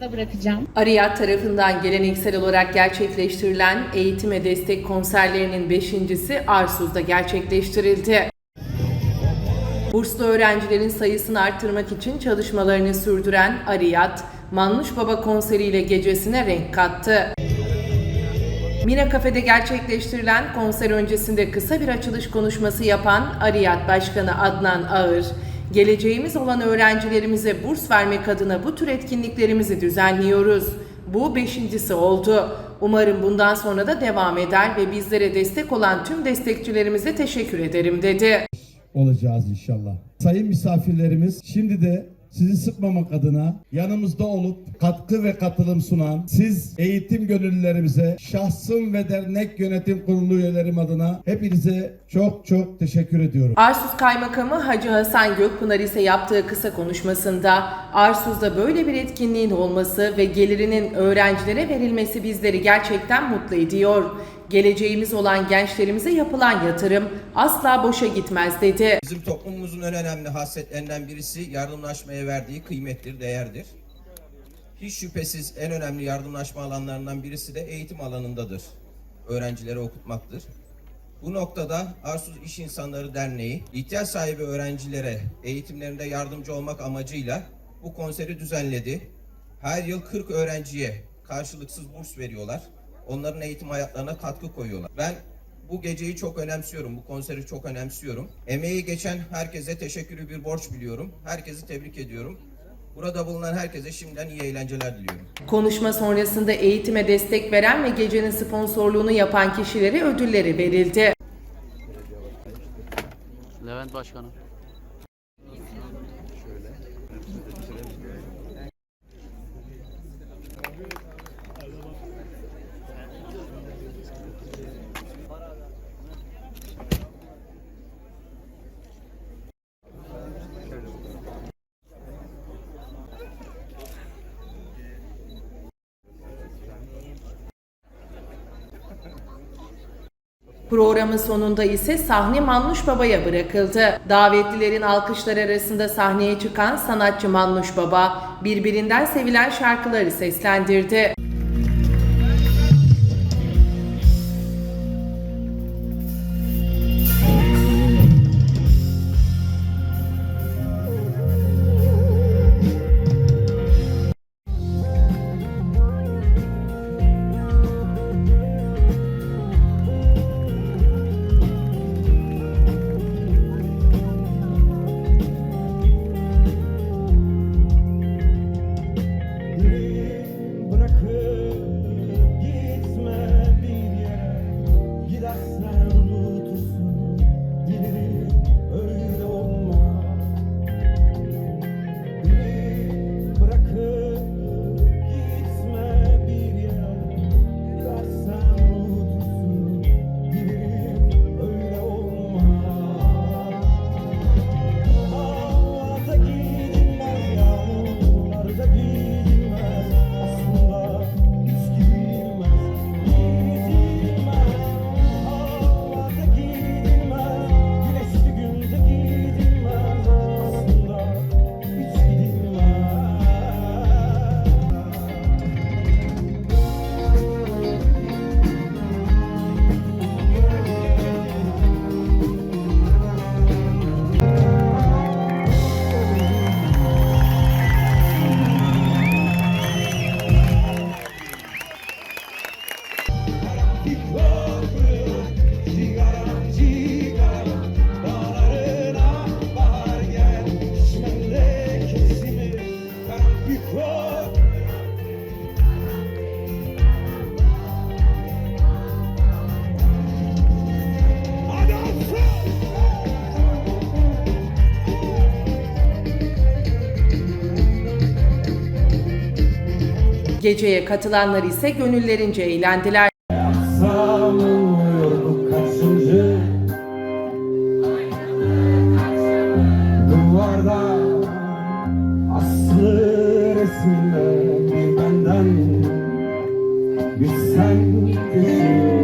da bırakacağım. Ariyat tarafından geleneksel olarak gerçekleştirilen eğitime destek konserlerinin beşincisi Arsuz'da gerçekleştirildi. Burslu öğrencilerin sayısını arttırmak için çalışmalarını sürdüren Ariyat, Mannuş Baba konseriyle gecesine renk kattı. Mira Kafe'de gerçekleştirilen konser öncesinde kısa bir açılış konuşması yapan Ariyat Başkanı Adnan Ağır, geleceğimiz olan öğrencilerimize burs vermek adına bu tür etkinliklerimizi düzenliyoruz. Bu beşincisi oldu. Umarım bundan sonra da devam eder ve bizlere destek olan tüm destekçilerimize teşekkür ederim dedi. olacağız inşallah. Sayın misafirlerimiz şimdi de sizi sıkmamak adına yanımızda olup katkı ve katılım sunan siz eğitim gönüllülerimize şahsım ve dernek yönetim kurulu üyelerim adına hepinize çok çok teşekkür ediyorum. Arsuz Kaymakamı Hacı Hasan Gökpınar ise yaptığı kısa konuşmasında Arsuz'da böyle bir etkinliğin olması ve gelirinin öğrencilere verilmesi bizleri gerçekten mutlu ediyor. Geleceğimiz olan gençlerimize yapılan yatırım asla boşa gitmez dedi. Bizim toplumumuzun en önemli hasletlerinden birisi yardımlaşmaya verdiği kıymettir, değerdir. Hiç şüphesiz en önemli yardımlaşma alanlarından birisi de eğitim alanındadır. Öğrencileri okutmaktır. Bu noktada Arsuz İş İnsanları Derneği ihtiyaç sahibi öğrencilere eğitimlerinde yardımcı olmak amacıyla bu konseri düzenledi. Her yıl 40 öğrenciye karşılıksız burs veriyorlar. Onların eğitim hayatlarına katkı koyuyorlar. Ben bu geceyi çok önemsiyorum. Bu konseri çok önemsiyorum. Emeği geçen herkese teşekkürü bir borç biliyorum. Herkesi tebrik ediyorum. Burada bulunan herkese şimdiden iyi eğlenceler diliyorum. Konuşma sonrasında eğitime destek veren ve gecenin sponsorluğunu yapan kişilere ödülleri verildi. Levent Başkanım. Programın sonunda ise sahne Mannuş Baba'ya bırakıldı. Davetlilerin alkışlar arasında sahneye çıkan sanatçı Mannuş Baba birbirinden sevilen şarkıları seslendirdi. Geceye katılanlar ise gönüllerince eğlendiler. Resminde bir